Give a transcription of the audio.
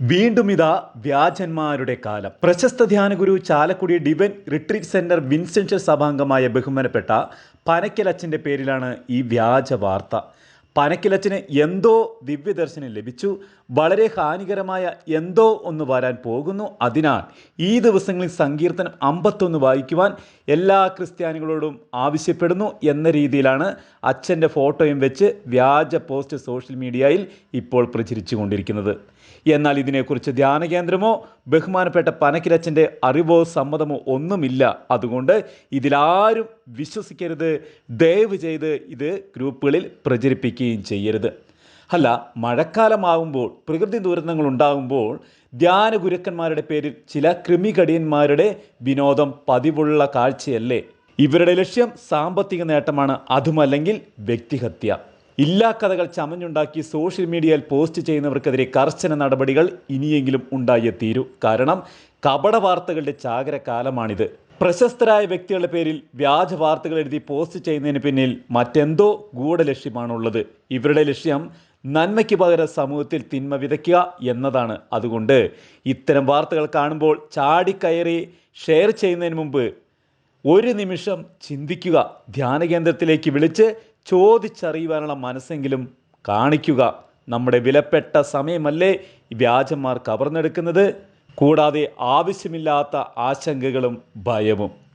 വീണ്ടും ഇതാ വ്യാജന്മാരുടെ കാലം. പ്രശസ്ത ധ്യാനഗുരു Chalakudy divine retreat centre Vincentian സഭാംഗമായ ബഹുമാനപ്പെട്ട പനക്കിലച്ചന്റെ പേരിലാണ് ഈ വ്യാജ വാർത്ത. പനക്കിലച്ചന് എന്തോ ദിവ്യദർശനം ലഭിച്ചു. വളരെ ഹാനികരമായ എന്തോ ഒന്ന് വരാൻ പോകുന്നു. അതിനാൽ ഈ ദിവസങ്ങളിൽ സങ്കീർത്തനം അമ്പത്തൊന്ന് വായിക്കുവാൻ എല്ലാ ക്രിസ്ത്യാനികളോടും ആവശ്യപ്പെടുന്നു എന്ന രീതിയിലാണ് അച്ഛന്റെ ഫോട്ടോയും വെച്ച് വ്യാജ പോസ്റ്റ് സോഷ്യൽ മീഡിയയിൽ ഇപ്പോൾ പ്രചരിച്ചു കൊണ്ടിരിക്കുന്നത് എന്നാൽ ഇതിനെക്കുറിച്ച് ധ്യാന കേന്ദ്രമോ ബഹുമാനപ്പെട്ട പനക്കിലച്ചന്റെ അറിവോ സമ്മതമോ ഒന്നുമില്ല. അതുകൊണ്ട് ഇതിലാരും വിശ്വസിക്കരുത്. ദയവ് ചെയ്ത് ഇത് ഗ്രൂപ്പുകളിൽ പ്രചരിപ്പിക്കുകയും ചെയ്യരുത്. അല്ല മഴക്കാലമാകുമ്പോൾ പ്രകൃതി ദുരന്തങ്ങൾ ഉണ്ടാകുമ്പോൾ ധ്യാന ഗുരുക്കന്മാരുടെ പേരിൽ ചില കൃമികടിയന്മാരുടെ വിനോദം പതിവുള്ള കാഴ്ചയല്ലേ? ഇവരുടെ ലക്ഷ്യം സാമ്പത്തിക നേട്ടമാണ്. അതുമല്ലെങ്കിൽ വ്യക്തിഹത്യ. ഇല്ലാ കഥകൾ ചമഞ്ഞുണ്ടാക്കി സോഷ്യൽ മീഡിയയിൽ പോസ്റ്റ് ചെയ്യുന്നവർക്കെതിരെ കർശന നടപടികൾ ഇനിയെങ്കിലും ഉണ്ടായേ തീരൂ കാരണം കപട വാർത്തകളുടെ ചാകരകാലമാണിത്. പ്രശസ്തരായ വ്യക്തികളുടെ പേരിൽ വ്യാജ വാർത്തകൾ എഴുതി പോസ്റ്റ് ചെയ്യുന്നതിന് പിന്നിൽ മറ്റെന്തോ ഗൂഢലക്ഷ്യമാണുള്ളത്. ഇവരുടെ ലക്ഷ്യം നന്മയ്ക്ക് പകരം സമൂഹത്തിൽ തിന്മ വിതയ്ക്കുക എന്നതാണ്. അതുകൊണ്ട് ഇത്തരം വാർത്തകൾ കാണുമ്പോൾ ചാടിക്കയറി ഷെയർ ചെയ്യുന്നതിന് മുമ്പ് ഒരു നിമിഷം ചിന്തിക്കുക. ധ്യാന കേന്ദ്രത്തിലേക്ക് വിളിച്ച് ചോദിച്ചറിയുവാനുള്ള മനസ്സെങ്കിലും കാണിക്കുക. നമ്മുടെ വിലപ്പെട്ട സമയമല്ലേ വ്യാജന്മാർ കവർന്നെടുക്കുന്നത്? കൂടാതെ ആവശ്യമില്ലാത്ത ആശങ്കകളും ഭയവും.